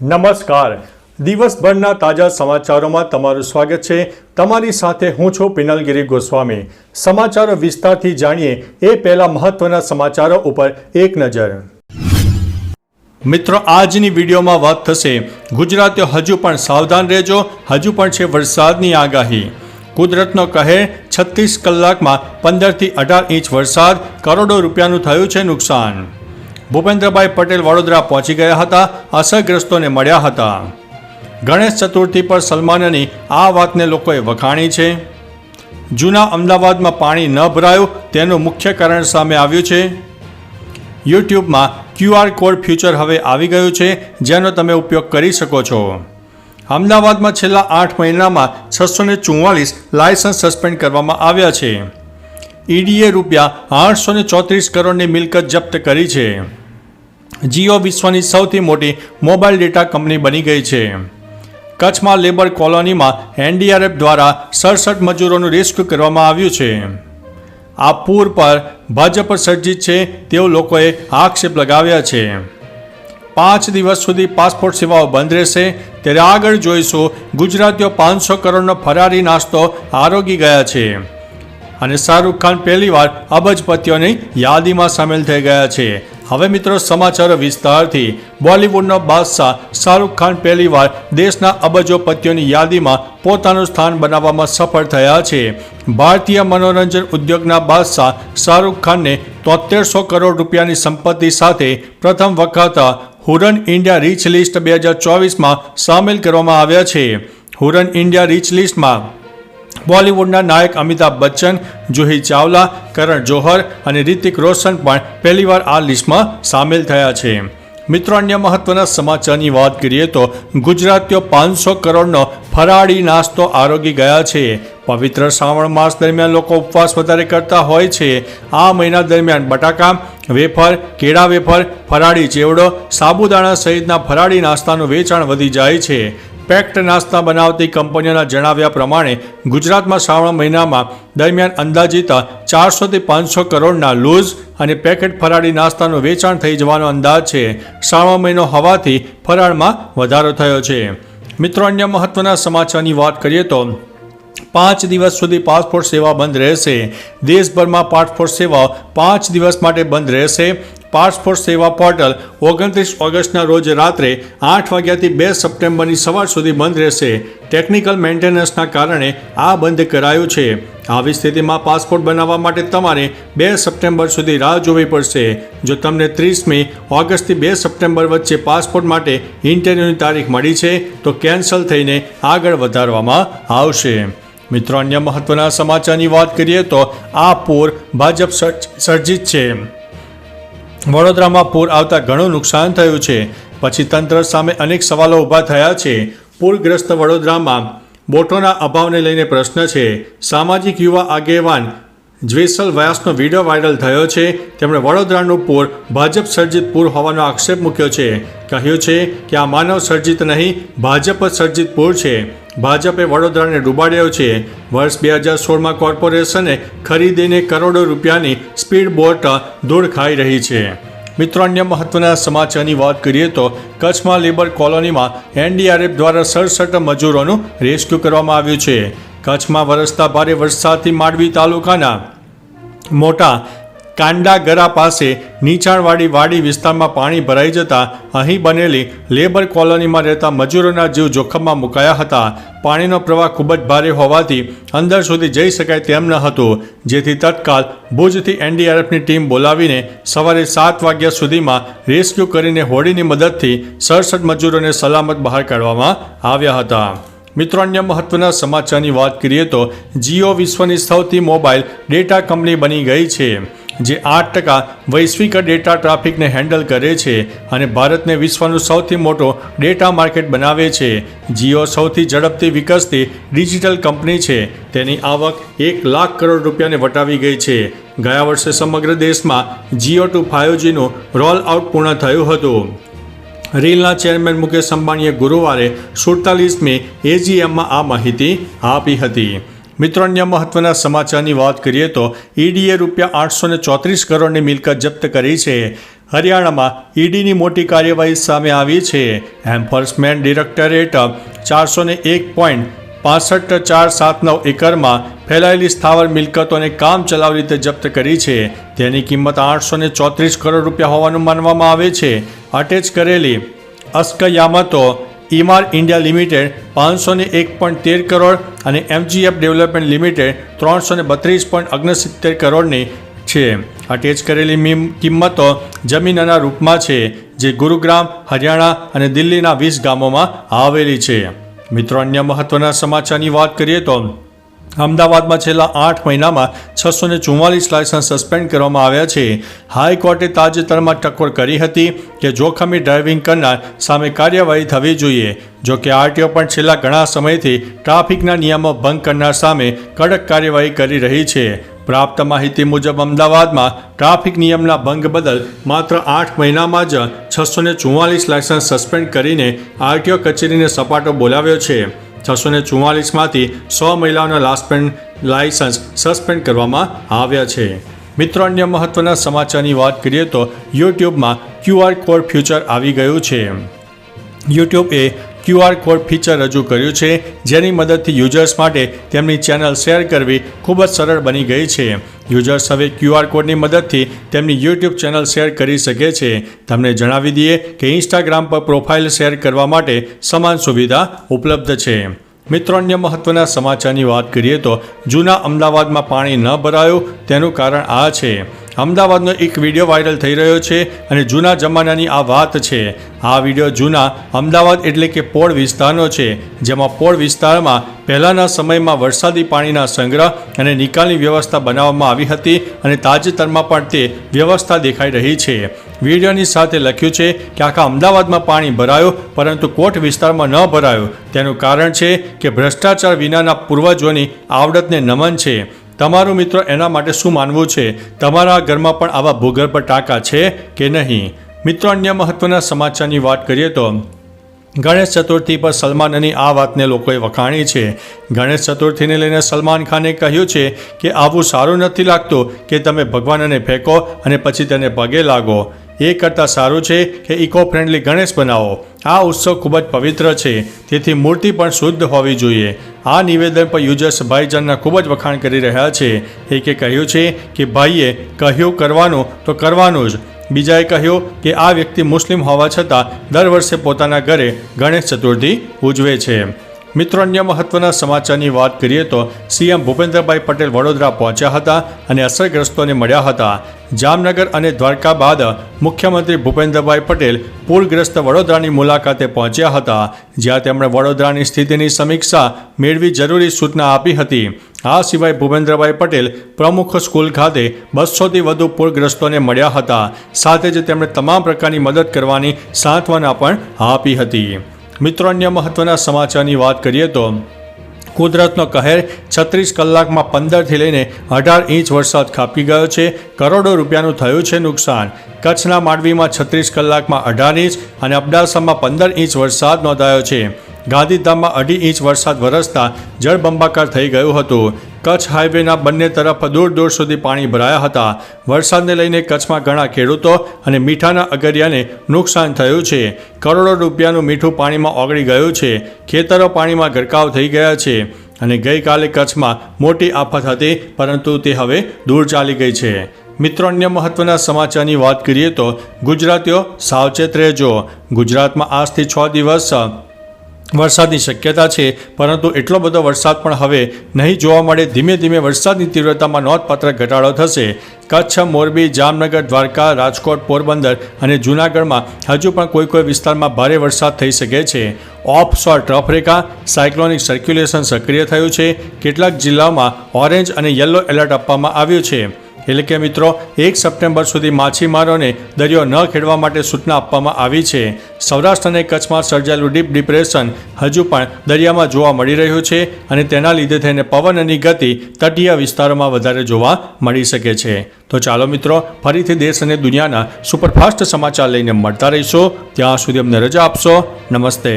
નમસ્કાર. દિવસભરના તાજા સમાચારોમાં તમારું સ્વાગત છે. તમારી સાથે હું છું પિનલગીરી ગોસ્વામી. સમાચારો વિસ્તારથી જાણીએ એ પહેલા મહત્વના સમાચારો ઉપર એક નજર. મિત્રો, આજની વિડીયોમાં વાત થશે. ગુજરાતીઓ હજુ પણ સાવધાન રહેજો. હજુ પણ છે વરસાદની આગાહી. કુદરતનો કહે છત્રીસ કલાકમાં પંદરથી અઢાર ઇંચ વરસાદ. કરોડો રૂપિયાનું થયું છે નુકસાન. ભૂપેન્દ્રભાઈ પટેલ વડોદરા પહોંચી ગયા હતા, અસરગ્રસ્તોને મળ્યા હતા. ગણેશ ચતુર્થી પર સલમાનની આ વાતને લોકોએ વખાણી છે. જૂના અમદાવાદમાં પાણી ન ભરાયું તેનું મુખ્ય કારણ સામે આવ્યું છે. યુટ્યુબમાં ક્યુઆર કોડ ફ્યુચર હવે આવી ગયું છે, જેનો તમે ઉપયોગ કરી શકો છો. અમદાવાદમાં છેલ્લા આઠ મહિનામાં છસો ને ચુમ્માલીસ લાયસન્સ સસ્પેન્ડ કરવામાં આવ્યા છે. ઈડીએ રૂપિયા આઠસો ને ચોત્રીસ કરોડની મિલકત જપ્ત કરી છે. જીઓ વિશ્વની સૌથી મોટી મોબાઈલ ડેટા કંપની બની ગઈ છે. કચ્છમાં લેબર કોલોનીમાં એનડીઆરએફ દ્વારા સડસઠ મજૂરોનું રેસ્ક્યુ કરવામાં આવ્યું છે. આ પૂર પર ભાજપ સર્જિત છે તેવો લોકોએ આક્ષેપ લગાવ્યા છે. પાંચ દિવસ સુધી પાસપોર્ટ સેવાઓ બંધ રહેશે. ત્યારે આગળ જોઈશું ગુજરાતીઓ પાંચસો કરોડનો ફરારી નાસ્તો આરોગી ગયા છે. અને શાહરૂખ ખાન પહેલીવાર અબજપતિઓની યાદીમાં સામેલ થઈ ગયા છે. હવે મિત્રો સમાચાર વિસ્તારથી બોલિવૂડનો બાદશાહ શાહરૂખ ખાન પહેલીવાર દેશના અબજોપતિઓની યાદીમાં પોતાનું સ્થાન બનાવવામાં સફળ થયા છે. ભારતીય મનોરંજન ઉદ્યોગના બાદશાહ શાહરૂખ ખાનને તોતેરસો કરોડ રૂપિયાની સંપત્તિ સાથે પ્રથમ વખત હુરન ઇન્ડિયા રીચ લિસ્ટ બે હજાર ચોવીસમાં સામેલ કરવામાં આવ્યા છે. હુરન ઇન્ડિયા રીચ લિસ્ટમાં બોલિવૂડના નાયક અમિતાભ બચ્ચન, જુહી ચાવલા, કરણ જોહર અને રિતિક રોશન પણ પહેલીવાર આ લિસ્ટમાં સામેલ થયા છે. મિત્રો, અન્ય મહત્વના સમાચારની વાત કરીએ તો ગુજરાતીઓ પાંચસો કરોડનો ફરાળી નાસ્તો આરોગી ગયા છે. પવિત્ર શ્રાવણ માસ દરમિયાન લોકો ઉપવાસ વધારે કરતા હોય છે. આ મહિના દરમિયાન બટાકા, વેફર, કેળા વેફર, ફરાળી ચેવડો, સાબુદાણા સહિતના ફરાળી નાસ્તાનું વેચાણ વધી જાય છે. પેક્ડ નાસ્તા બનાવતી કંપનીઓના જણાવ્યા પ્રમાણે, ગુજરાતમાં શ્રાવણ મહિનામાં દરમિયાન અંદાજિત ચારસોથી પાંચસો કરોડના લૂઝ અને પેકેટ ફરાળી નાસ્તાનું વેચાણ થઈ જવાનો અંદાજ છે. શ્રાવણ મહિનો હોવાથી ફરાળમાં વધારો થયો છે. મિત્રો, અન્ય મહત્વના સમાચારની વાત કરીએ તો, પાંચ દિવસ સુધી પાસપોર્ટ સેવા બંધ રહેશે. દેશભરમાં પાસપોર્ટ સેવા પાંચ દિવસ માટે બંધ રહેશે. પાસપોર્ટ સેવા પોર્ટલ ઓગણત્રીસ ઓગસ્ટના રોજ રાત્રે આઠ વાગ્યાથી બે સપ્ટેમ્બરની સવાર સુધી બંધ રહેશે. ટેકનિકલ મેન્ટેનન્સના કારણે આ બંધ કરાયું છે. આવી સ્થિતિમાં પાસપોર્ટ બનાવવા માટે તમારે બે સપ્ટેમ્બર સુધી રાહ જોવી પડશે. જો તમને ત્રીસમી ઓગસ્ટથી બે સપ્ટેમ્બર વચ્ચે પાસપોર્ટ માટે ઇન્ટરવ્યૂની તારીખ મળી છે, તો કેન્સલ થઈને આગળ વધારવામાં આવશે. મિત્રો, અન્ય મહત્વના સમાચારની વાત કરીએ તો આ પૂર ભાજપ સર્જ- સર્જિત છે. વડોદરામાં પૂર આવતા ઘણું નુકસાન થયું છે. પછી તંત્ર સામે અનેક સવાલો ઊભા થયા છે. પૂરગ્રસ્ત વડોદરામાં બોટોના અભાવને લઈને પ્રશ્ન છે. સામાજિક યુવા આગેવાન જ્વેસલ વ્યાસનો વીડિયો વાયરલ થયો છે. તેમણે વડોદરાનું પૂર ભાજપ સર્જિત પૂર હોવાનો આક્ષેપ મૂક્યો છે. કહ્યું છે કે આ માનવ સર્જિત નહીં, ભાજપ જ સર્જિત પૂર છે. ભાજપે વડોદરાને ડૂબાડ્યો છે. વર્ષ બે હજાર સોળમાં કોર્પોરેશને ખરીદીને કરોડો રૂપિયાની સ્પીડ બોટ ધૂળ ખાઈ રહી છે. મિત્રો, અન્ય મહત્વના સમાચારની વાત કરીએ તો કચ્છમાં લેબર કોલોનીમાં એનડીઆરએફ દ્વારા સડસઠ મજૂરોનું રેસ્ક્યુ કરવામાં આવ્યું છે. કચ્છમાં વરસતા ભારે વરસાદથી માંડવી તાલુકાના મોટા કાંડાગરા પાસે નીચાણવાડી વાડી વિસ્તારમાં પાણી ભરાઈ જતા અહીં બનેલી લેબર કોલોનીમાં રહેતા મજૂરોના જીવ જોખમમાં મુકાયા હતા. પાણીનો પ્રવાહ ખૂબ જ ભારે હોવાથી અંદર સુધી જઈ શકાય તેમ ન હતું, જેથી તત્કાલ ભુજથી એનડીઆરએફની ટીમ બોલાવીને સવારે સાત વાગ્યા સુધીમાં રેસ્ક્યુ કરીને હોડીની મદદથી સડસઠ મજૂરોને સલામત બહાર કાઢવામાં આવ્યા હતા. મિત્રો, અન્ય મહત્વના સમાચારની વાત કરીએ તો જીઓ વિશ્વની સૌથી મોબાઈલ ડેટા કંપની બની ગઈ છે. જે આઠ ટકા વૈશ્વિક ડેટા ટ્રાફિકને હેન્ડલ કરે છે અને ભારતને વિશ્વનું સૌથી મોટો ડેટા માર્કેટ બનાવે છે. જીઓ સૌથી ઝડપથી વિકસતી ડિજિટલ કંપની છે. તેની આવક એક લાખ કરોડ રૂપિયાને વટાવી ગઈ છે. ગયા વર્ષે સમગ્ર દેશમાં જીઓ ટુ ફાઇવ જીનું રોલ આઉટ પૂર્ણ થયું હતું. રીલના ચેરમેન મુકેશ અંબાણીએ ગુરુવારે સુડતાલીસમી એજીએમમાં આ માહિતી આપી હતી. મિત્રો અન્ય મહત્વના સમાચારની વાત કરીએ તો ઈડીએ રૂપિયા આઠસો ને ચોત્રીસ કરોડની મિલકત જપ્ત કરી છે. હરિયાણામાં ઈડીની મોટી કાર્યવાહી સામે આવી છે. એન્ફોર્સમેન્ટ ડિરેક્ટરેટ ચારસો ને એક પોઈન્ટ પાસઠ ચાર સાત નવ એકરમાં ફેલાયેલી સ્થાવર મિલકતોને કામ ચલાવ રીતે જપ્ત કરી છે. તેની કિંમત આઠસો ને ચોત્રીસ કરોડ રૂપિયા હોવાનું માનવામાં આવે છે. અટેચ કરેલી અસ્કયામતો ઇમાર ઇન્ડિયા લિમિટેડ પાંચસો ને એક પોઈન્ટ તેર કરોડ અને એમજીએફ ડેવલપમેન્ટ લિમિટેડ ત્રણસો ને બત્રીસ પોઈન્ટ ઓગણસિત્તેર કરોડની છે. અટેચ કરેલી મીમ કિંમતો જમીનના રૂપમાં છે, જે ગુરુગ્રામ, હરિયાણા અને દિલ્હીના વીસ ગામોમાં આવેલી છે. મિત્રો, અન્ય મહત્વના સમાચારની વાત કરીએ તો અમદાવાદમાં છેલ્લા આઠ મહિનામાં છસો ને ચુમ્માલીસ લાયસન્સ સસ્પેન્ડ કરવામાં આવ્યા છે. હાઈકોર્ટે તાજેતરમાં ટકોર કરી હતી કે જોખમી ડ્રાઇવિંગ કરનાર સામે કાર્યવાહી થવી જોઈએ. જો કે આરટીઓ પણ છેલ્લા ઘણા સમયથી ટ્રાફિકના નિયમો ભંગ કરનાર સામે કડક કાર્યવાહી કરી રહી છે. પ્રાપ્ત માહિતી મુજબ અમદાવાદમાં ટ્રાફિક નિયમના ભંગ બદલ માત્ર આઠ મહિનામાં જ છસો ને ચુમ્માલીસ લાયસન્સ સસ્પેન્ડ કરીને આરટીઓ કચેરીને સપાટો બોલાવ્યો છે. છસો ને ચુમ્માલીસમાંથી સો મહિલાઓના લાસ્પેન્ડ લાયસન્સ સસ્પેન્ડ કરવામાં આવ્યા છે. મિત્રો, અન્ય મહત્વના સમાચારની વાત કરીએ તો યુટ્યુબમાં ક્યુઆર કોડ ફ્યુચર આવી ગયું છે. યુટ્યુબે ક્યુઆર કોડ ફીચર રજૂ કર્યું છે, જેની મદદથી યુઝર્સ માટે તેમની ચેનલ શેર કરવી ખૂબ જ સરળ બની ગઈ છે. યુઝર્સ હવે ક્યુઆર કોડની મદદથી તેમની યુટ્યુબ ચેનલ શેર કરી શકે છે. તમને જણાવી દઈએ કે ઇન્સ્ટાગ્રામ પર પ્રોફાઇલ શેર કરવા માટે સમાન સુવિધા ઉપલબ્ધ છે. મિત્રો, અન્ય મહત્વના સમાચારની વાત કરીએ તો જૂના અમદાવાદમાં પાણી ન ભરાયું, તેનું કારણ આ છે. અમદાવાદનો એક વીડિયો વાયરલ થઈ રહ્યો છે અને જૂના જમાનાની આ વાત છે. આ વીડિયો જૂના અમદાવાદ એટલે કે પોળ વિસ્તારનો છે, જેમાં પોળ વિસ્તારમાં પહેલાંના સમયમાં વરસાદી પાણીના સંગ્રહ અને નિકાલની વ્યવસ્થા બનાવવામાં આવી હતી અને તાજેતરમાં પણ તે વ્યવસ્થા દેખાઈ રહી છે. વિડીયોની સાથે લખ્યું છે કે આખા અમદાવાદમાં પાણી ભરાયું, પરંતુ કોટ વિસ્તારમાં ન ભરાયું. તેનું કારણ છે કે ભ્રષ્ટાચાર વિનાના પૂર્વજોની આવડતને નમન છે. તમારું મિત્રો એના માટે શું માનવું છે? તમારા ઘરમાં પણ આવા ભૂગર્ભ ટાંકા છે કે નહીં? મિત્રો, અન્ય મહત્વના સમાચારની વાત કરીએ તો, ગણેશ ચતુર્થી પર સલમાનની આ વાતને લોકોએ વખાણી છે. ગણેશ ચતુર્થીને લઈને સલમાન ખાને કહ્યું છે કે, આવું સારું નથી લાગતું કે તમે ભગવાનને ફેંકો અને પછી તેને પગે લાગો. એ કરતાં સારું છે કે ઇકો ફ્રેન્ડલી ગણેશ બનાવો. આ ઉત્સવ ખૂબ જ પવિત્ર છે. તેથી મૂર્તિ પણ શુદ્ધ હોવી જોઈએ. આ નિવેદન પર યુઝર્સ ભાઈજાનના ખૂબ જ વખાણ કરી રહ્યા છે. એકે કહ્યું છે કે, ભાઈએ કહ્યું કરવાનું તો કરવાનું જ. બીજાએ કહ્યું કે, આ વ્યક્તિ મુસ્લિમ હોવા છતાં દર વર્ષે પોતાના ઘરે ગણેશ ચતુર્થી ઉજવે છે. મિત્રો, અન્ય મહત્વના સમાચારની વાત કરીએ તો સીએમ ભૂપેન્દ્રભાઈ પટેલ વડોદરા પહોંચ્યા હતા અને અસરગ્રસ્તોને મળ્યા હતા. જામનગર અને દ્વારકા બાદ મુખ્યમંત્રી ભૂપેન્દ્રભાઈ પટેલ પૂરગ્રસ્ત વડોદરાની મુલાકાતે પહોંચ્યા હતા, જ્યાં તેમણે વડોદરાની સ્થિતિની સમીક્ષા મેળવી જરૂરી સૂચના આપી હતી. આ સિવાય ભૂપેન્દ્રભાઈ પટેલ પ્રમુખ સ્કૂલ ખાતે બસોથી વધુ પૂરગ્રસ્તોને મળ્યા હતા, સાથે જ તેમણે તમામ પ્રકારની મદદ કરવાની સાંત્વના પણ આપી હતી. મિત્રો, અન્ય મહત્વના સમાચારની વાત કરીએ તો કુદરતનો કહેર છત્રીસ કલાકમાં પંદરથી લઈને અઢાર ઇંચ વરસાદ ખાપી ગયો છે. કરોડો રૂપિયાનું થયું છે નુકસાન. કચ્છના માંડવીમાં છત્રીસ કલાકમાં અઢાર ઇંચ અને અબડાસામાં પંદર ઇંચ વરસાદ નોંધાયો છે. ગાંધીધામમાં અઢી ઇંચ વરસાદ વરસતા જળબંબાકાર થઈ ગયું હતું. કચ્છ હાઈવેના બંને તરફ દૂર દૂર સુધી પાણી ભરાયા હતા. વરસાદને લઈને કચ્છમાં ઘણા ખેડૂતો અને મીઠાના અગરિયાને નુકસાન થયું છે. કરોડો રૂપિયાનું મીઠું પાણીમાં ઓગળી ગયું છે. ખેતરો પાણીમાં ગરકાવ થઈ ગયા છે અને ગઈકાલે કચ્છમાં મોટી આફત હતી, પરંતુ તે હવે દૂર ચાલી ગઈ છે. મિત્રો, અન્ય મહત્વના સમાચારની વાત કરીએ તો ગુજરાતીઓ સાવચેત રહેજો. ગુજરાતમાં આજથી છ દિવસ વરસાદની શક્યતા છે, પરંતુ એટલો બધો વરસાદ પણ હવે નહીં જોવા મળે. ધીમે ધીમે વરસાદની તીવ્રતામાં નોંધપાત્ર ઘટાડો થશે. કચ્છ, મોરબી, જામનગર, દ્વારકા, રાજકોટ, પોરબંદર અને જૂનાગઢમાં હજુ પણ કોઈ કોઈ વિસ્તારમાં ભારે વરસાદ થઈ શકે છે. ઓફ શોર ટ્રફ રેખા, સાયક્લોનિક સર્ક્યુલેશન સક્રિય થયું છે. કેટલાક જિલ્લાઓમાં ઓરેન્જ અને યલો એલર્ટ આપવામાં આવ્યું છે. એટલે કે મિત્રો, એક સપ્ટેમ્બર સુધી માછીમારોને દરિયો ન ખેડવા માટે સૂચના આપવામાં આવી છે. સૌરાષ્ટ્ર અને કચ્છમાં સર્જાયેલું ડીપ ડિપ્રેશન હજુ પણ દરિયામાં જોવા મળી રહ્યું છે અને તેના લીધે થઈને પવનની ગતિ તટીય વિસ્તારોમાં વધારે જોવા મળી શકે છે. તો ચાલો મિત્રો, ફરીથી દેશ અને દુનિયાના સુપરફાસ્ટ સમાચાર લઈને મળતા રહીશો. ત્યાં સુધી અમને રજા આપશો. નમસ્તે.